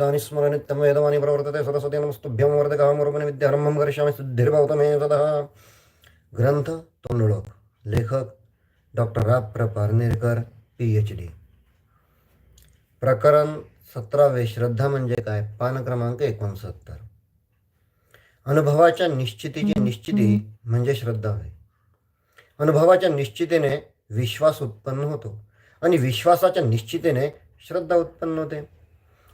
तानि स्मरनित्यं वेदवाणी प्रवर्तते सरस्वती नमस्तुभ्यं वर्धकामरूपणे विद्यारंभं करिष्यामि सिद्धिर्भवतमे ततः ग्रंथ तोंडलोक लेखक डॉक्टर राब प्रपारनेरकर पी एच डी प्रकरण सतरावे श्रद्धा म्हणजे काय पान क्रमांक एकोणसत्तर अनुभवाच्या निश्चितीची निश्चिती म्हणजे श्रद्धा होय अनुभवाच्या निश्चितीने विश्वास उत्पन्न होतो आणि विश्वासाच्या निश्चितीने श्रद्धा उत्पन्न होते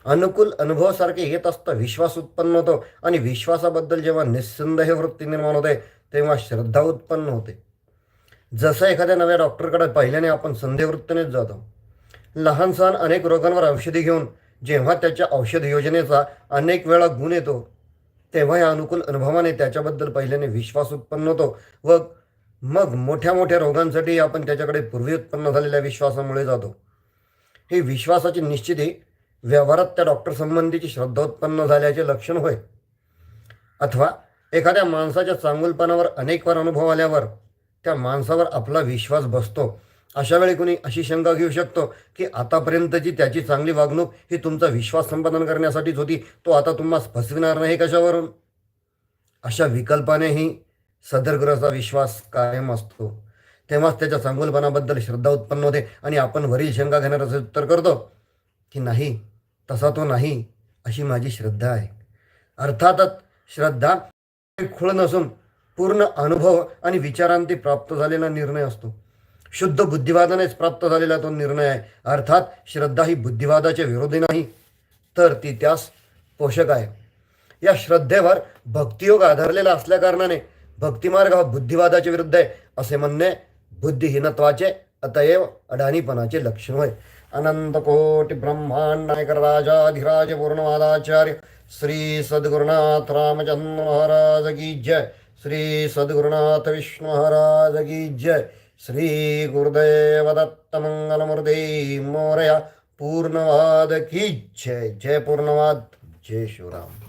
अनुकूल अनुभवासारखे येत असता विश्वास उत्पन्न होतो. आणि विश्वासाबद्दल जेव्हा निस्संदेह वृत्ती निर्माण होते तेव्हा श्रद्धा उत्पन्न होते. जसं एखाद्या नव्या डॉक्टरकडे पहिल्याने आपण संदेहवृत्तीनेच जातो. लहान सहान अनेक रोगांवर औषधी घेऊन जेव्हा त्याच्या औषध योजनेचा अनेक वेळा गुण येतो तेव्हा या अनुकूल अनुभवाने त्याच्याबद्दल पहिल्याने विश्वास उत्पन्न होतो व मग मोठ्या मोठ्या रोगांसाठी आपण त्याच्याकडे पूर्वी उत्पन्न झालेल्या विश्वासामुळे जातो. ही विश्वासाची निश्चिती व्यवहारात त्या डॉक्टर संबंधीची श्रद्धा उत्पन्न झाल्याचे लक्षण होय. अथवा एखाद्या माणसाच्या चांगुलपणावर अनेक वार अनुभव आल्यावर त्या माणसावर आपला विश्वास बसतो. अशा वेळी कुणी अशी शंका घेऊ शकतो की आतापर्यंतची त्याची चांगली वागणूक ही तुमचा विश्वास संपादन करण्यासाठीच होती तो आता तुम्हाला फसविणार नाही कशावरून? अशा विकल्पानेही सदरग्रहाचा विश्वास कायम असतो. तेव्हाच त्याच्या चांगुलपणाबद्दल श्रद्धा उत्पन्न होते आणि आपण वरील शंका घेण्याचं उत्तर करतो की नाही तसा तो नाही अशी माझी श्रद्धा आहे. अर्थातच श्रद्धा खुळ नसून पूर्ण अनुभव आणि विचारांती प्राप्त झालेला निर्णय असतो. शुद्ध बुद्धिवादानेच प्राप्त झालेला तो निर्णय आहे. अर्थात श्रद्धा ही बुद्धिवादाच्या विरोधी नाही तर ती त्यास पोषक आहे. या श्रद्धेवर भक्तियोग आधारलेला असल्याकारणाने भक्तिमार्ग हा बुद्धिवादाच्या विरुद्ध आहे असे म्हणणे बुद्धिहीनत्वाचे अतएव अडाणीपणाचे लक्षण होय. अनंत कोटी ब्रह्मांड नायकर राजाधिराज पूर्णवादाचार्य श्री सद्गुरुनाथ रामचंद्र महाराज की जय। श्री सद्गुरुनाथ विष्णु महाराज की जय। श्री गुरुदेव दत्त मंगलमूर्ती मोरया पूर्णवाद की जय। जय पूर्णवाद। जय शिवराम